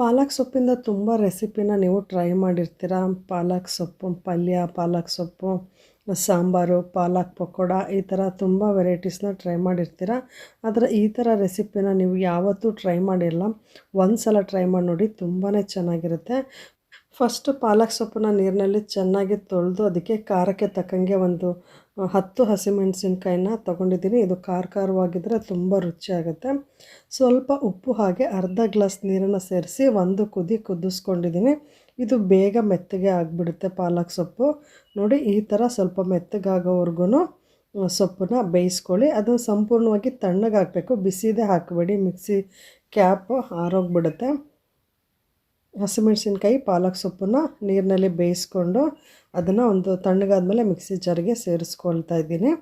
ಪಾಲಕ್ ಸೊಪ್ಪಿಂದ ತುಂಬ ರೆಸಿಪಿನ ನೀವು ಟ್ರೈ ಮಾಡಿರ್ತೀರ? ಪಾಲಕ್ ಸೊಪ್ಪು, ಪಲ್ಯ, ಪಾಲಕ್ ಸೊಪ್ಪು, ಸಾಂಬಾರು, ಪಾಲಕ್ ಪಕೋಡ ಈ ಥರ ತುಂಬ ವೆರೈಟೀಸ್ನ ಟ್ರೈ ಮಾಡಿರ್ತೀರ? ಆದರೆ ಈ ಥರ ರೆಸಿಪಿನ ನೀವು ಯಾವತ್ತೂ ಟ್ರೈ ಮಾಡಿಲ್ಲ. ಒಂದು ಸಲ ಟ್ರೈ ಮಾಡಿ ನೋಡಿ ತುಂಬಾ ಚೆನ್ನಾಗಿರುತ್ತೆ. ಫಸ್ಟು ಪಾಲಕ್ ಸೊಪ್ಪನ್ನ ನೀರಿನಲ್ಲಿ ಚೆನ್ನಾಗಿ ತೊಳೆದು ಅದಕ್ಕೆ ಖಾರಕ್ಕೆ ತಕ್ಕಂಗೆ ಒಂದು ಹತ್ತು ಹಸಿಮೆಣಸಿನ್ಕಾಯಿನ ತೊಗೊಂಡಿದ್ದೀನಿ. ಇದು ಖಾರ ಖಾರವಾಗಿದ್ದರೆ ತುಂಬ ರುಚಿಯಾಗುತ್ತೆ. ಸ್ವಲ್ಪ ಉಪ್ಪು ಹಾಗೆ ಅರ್ಧ ಗ್ಲಾಸ್ ನೀರನ್ನು ಸೇರಿಸಿ ಒಂದು ಕುದಿ ಕುದಿಸ್ಕೊಂಡಿದ್ದೀನಿ. ಇದು ಬೇಗ ಮೆತ್ತಗೆ ಆಗಿಬಿಡುತ್ತೆ ಪಾಲಕ್ ಸೊಪ್ಪು. ನೋಡಿ, ಈ ಥರ ಸ್ವಲ್ಪ ಮೆತ್ತಗಾಗೋವರೆಗೂ ಸೊಪ್ಪನ್ನ ಬೇಯಿಸ್ಕೊಳ್ಳಿ. ಅದು ಸಂಪೂರ್ಣವಾಗಿ ತಣ್ಣಗಾಗಬೇಕು ಬಿಸಿದೇ ಹಾಕಬೇಡಿ. ಮಿಕ್ಸಿ ಕ್ಯಾಪ್ ಆರೋಗ್ಬಿಡುತ್ತೆ. ಹಸಿಮೆಣಸಿನ್ಕಾಯಿ, ಪಾಲಕ್ ಸೊಪ್ಪನ್ನು ನೀರಿನಲ್ಲಿ ಬೇಯಿಸ್ಕೊಂಡು ಅದನ್ನು ಒಂದು ತಣ್ಣಗಾದ್ಮೇಲೆ ಮಿಕ್ಸಿ ಜಾರಿಗೆ ಸೇರಿಸ್ಕೊಳ್ತಾ ಇದ್ದೀನಿ.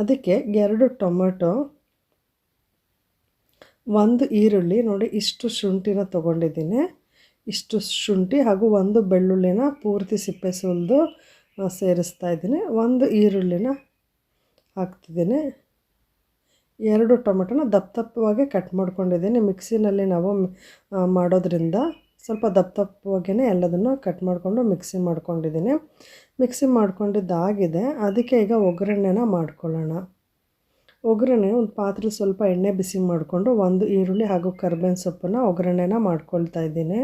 ಅದಕ್ಕೆ ಎರಡು ಟೊಮೆಟೊ, ಒಂದು ಈರುಳ್ಳಿ, ನೋಡಿ ಇಷ್ಟು ಶುಂಠಿನ ತೊಗೊಂಡಿದ್ದೀನಿ. ಇಷ್ಟು ಶುಂಠಿ ಹಾಗೂ ಒಂದು ಬೆಳ್ಳುಳ್ಳಿನ ಪೂರ್ತಿ ಸಿಪ್ಪೆ ಸುಲಿದು ಸೇರಿಸ್ತಾ ಇದ್ದೀನಿ. ಒಂದು ಈರುಳ್ಳಿನ ಹಾಕ್ತಿದ್ದೀನಿ. ಎರಡು ಟೊಮೆಟೊನ ದಪ್ಪ ದಪ್ಪವಾಗಿ ಕಟ್ ಮಾಡ್ಕೊಂಡಿದ್ದೀನಿ ಮಿಕ್ಸಿನಲ್ಲಿ ನಾವು ಮಾಡೋದ್ರಿಂದ. ಸ್ವಲ್ಪ ದಪ್ಪ ದಪ್ಪವಾಗೇ ಎಲ್ಲದನ್ನು ಕಟ್ ಮಾಡಿಕೊಂಡು ಮಿಕ್ಸಿ ಮಾಡ್ಕೊಂಡಿದ್ದೀನಿ. ಮಿಕ್ಸಿ ಮಾಡ್ಕೊಂಡಿದ್ದಾಗಿದೆ. ಅದಕ್ಕೆ ಈಗ ಒಗ್ಗರಣೆನ ಮಾಡ್ಕೊಳ್ಳೋಣ. ಒಗ್ಗರಣೆ ಒಂದು ಪಾತ್ರೆ ಸ್ವಲ್ಪ ಎಣ್ಣೆ ಬಿಸಿ ಮಾಡಿಕೊಂಡು ಒಂದು ಈರುಳ್ಳಿ ಹಾಗೂ ಕರ್ಬೇವಿನ ಸೊಪ್ಪನ್ನು ಒಗ್ಗರಣೆನ ಮಾಡ್ಕೊಳ್ತಾ ಇದ್ದೀನಿ.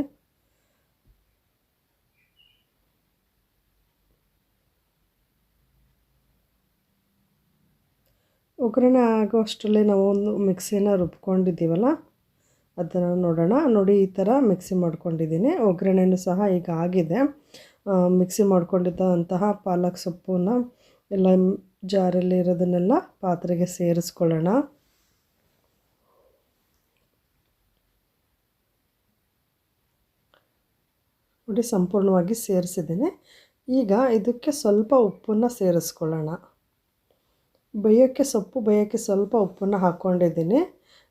ಒಗ್ಗರಣೆ ಆಗೋ ಅಷ್ಟರಲ್ಲಿ ನಾವು ಒಂದು ಮಿಕ್ಸಿನ ರುಬ್ಕೊಂಡಿದ್ದೀವಲ್ಲ? ಅದನ್ನು ನೋಡೋಣ. ನೋಡಿ, ಈ ಥರ ಮಿಕ್ಸಿ ಮಾಡ್ಕೊಂಡಿದ್ದೀನಿ. ಒಗ್ಗರಣೆನೂ ಸಹ ಈಗ ಆಗಿದೆ. ಮಿಕ್ಸಿ ಮಾಡ್ಕೊಂಡಿದ್ದಂತಹ ಪಾಲಕ್ ಸೊಪ್ಪನ್ನ ಎಲ್ಲ ಜಾರಲ್ಲಿ ಇರೋದನ್ನೆಲ್ಲ ಪಾತ್ರೆಗೆ ಸೇರಿಸ್ಕೊಳ್ಳೋಣ. ನೋಡಿ, ಸಂಪೂರ್ಣವಾಗಿ ಸೇರಿಸಿದ್ದೀನಿ. ಈಗ ಇದಕ್ಕೆ ಸ್ವಲ್ಪ ಉಪ್ಪನ್ನು ಸೇರಿಸ್ಕೊಳ್ಳೋಣ. ಬೇಯೋಕ್ಕೆ ಸೊಪ್ಪು, ಬೇಯೋಕ್ಕೆ ಸ್ವಲ್ಪ ಉಪ್ಪನ್ನು ಹಾಕ್ಕೊಂಡಿದ್ದೀನಿ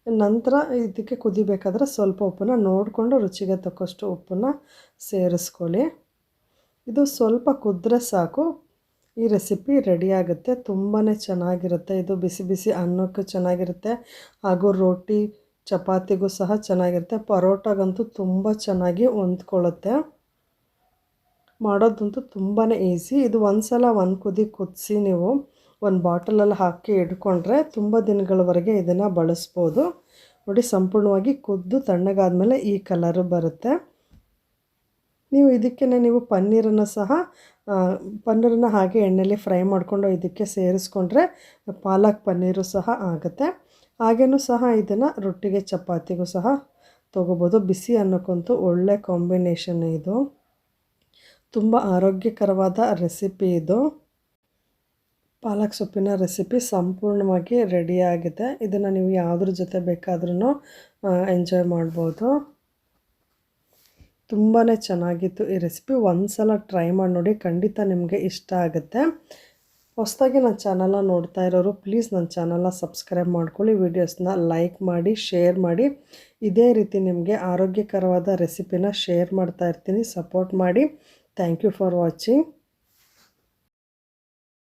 ನಂತರ ಇದಕ್ಕೆ ಕುದಿಬೇಕಾದ್ರೆ ಸ್ವಲ್ಪ ಉಪ್ಪನ್ನು ನೋಡಿಕೊಂಡು ರುಚಿಗೆ ತಕ್ಕಷ್ಟು ಉಪ್ಪನ್ನು ಸೇರಿಸ್ಕೊಳ್ಳಿ. ಇದು ಸ್ವಲ್ಪ ಕುದ್ರೆ ಸಾಕು. ಈ ರೆಸಿಪಿ ರೆಡಿ ಆಗುತ್ತೆ. ತುಂಬಾ ಚೆನ್ನಾಗಿರುತ್ತೆ. ಇದು ಬಿಸಿ ಬಿಸಿ ಅನ್ನಕ್ಕೂ ಚೆನ್ನಾಗಿರುತ್ತೆ. ಹಾಗೂ ರೋಟಿ ಚಪಾತಿಗೂ ಸಹ ಚೆನ್ನಾಗಿರುತ್ತೆ. ಪರೋಟಾಗಂತೂ ತುಂಬ ಚೆನ್ನಾಗಿ ಹೊಂದ್ಕೊಳ್ಳುತ್ತೆ. ಮಾಡೋದಂತೂ ತುಂಬಾ ಈಸಿ. ಇದು ಒಂದು ಸಲ ಒಂದು ಕುದಿ ಕುದಿಸಿ ನೀವು ಒಂದು ಬಾಟಲಲ್ಲಿ ಹಾಕಿ ಇಟ್ಕೊಂಡ್ರೆ ತುಂಬ ದಿನಗಳವರೆಗೆ ಇದನ್ನು ಬಳಸ್ಬೋದು. ನೋಡಿ, ಸಂಪೂರ್ಣವಾಗಿ ಕುದ್ದು ತಣ್ಣಗಾದ್ಮೇಲೆ ಈ ಕಲರು ಬರುತ್ತೆ. ನೀವು ಇದಕ್ಕೆ ನೀವು ಪನ್ನೀರನ್ನು ಸಹ ಪನ್ನೀರನ್ನು ಹಾಗೆ ಎಣ್ಣೆಲಿ ಫ್ರೈ ಮಾಡಿಕೊಂಡು ಇದಕ್ಕೆ ಸೇರಿಸ್ಕೊಂಡ್ರೆ ಪಾಲಕ್ ಪನ್ನೀರು ಸಹ ಆಗುತ್ತೆ. ಹಾಗೇನೂ ಸಹ ಇದನ್ನು ರೊಟ್ಟಿಗೆ ಚಪಾತಿಗೂ ಸಹ ತೊಗೋಬೋದು. ಬಿಸಿ ಅನ್ನೋಕ್ಕಂತೂ ಒಳ್ಳೆ ಕಾಂಬಿನೇಷನ್ ಇದು. ತುಂಬ ಆರೋಗ್ಯಕರವಾದ ರೆಸಿಪಿ ಇದು. ಪಾಲಕ್ ಸೊಪ್ಪಿನ ರೆಸಿಪಿ ಸಂಪೂರ್ಣವಾಗಿ ರೆಡಿಯಾಗಿದೆ ಇದನ್ನು ನೀವು ಯಾವುದ್ರ ಜೊತೆ ಬೇಕಾದ್ರೂ ಎಂಜಾಯ್ ಮಾಡ್ಬೋದು. ತುಂಬಾ ಚೆನ್ನಾಗಿತ್ತು ಈ ರೆಸಿಪಿ ಒಂದು ಸಲ ಟ್ರೈ ಮಾಡಿ ನೋಡಿ ಖಂಡಿತ ನಿಮಗೆ ಇಷ್ಟ ಆಗುತ್ತೆ. ಹೊಸದಾಗಿ ನನ್ನ ಚಾನಲ್ನ ನೋಡ್ತಾ ಇರೋರು ಪ್ಲೀಸ್ ನನ್ನ ಚಾನಲ್ನ ಸಬ್ಸ್ಕ್ರೈಬ್ ಮಾಡ್ಕೊಳ್ಳಿ ವೀಡಿಯೋಸ್ನ ಲೈಕ್ ಮಾಡಿ ಶೇರ್ ಮಾಡಿ. ಇದೇ ರೀತಿ ನಿಮಗೆ ಆರೋಗ್ಯಕರವಾದ ರೆಸಿಪಿನ ಶೇರ್ ಮಾಡ್ತಾ ಇರ್ತೀನಿ ಸಪೋರ್ಟ್ ಮಾಡಿ. Thank you for watching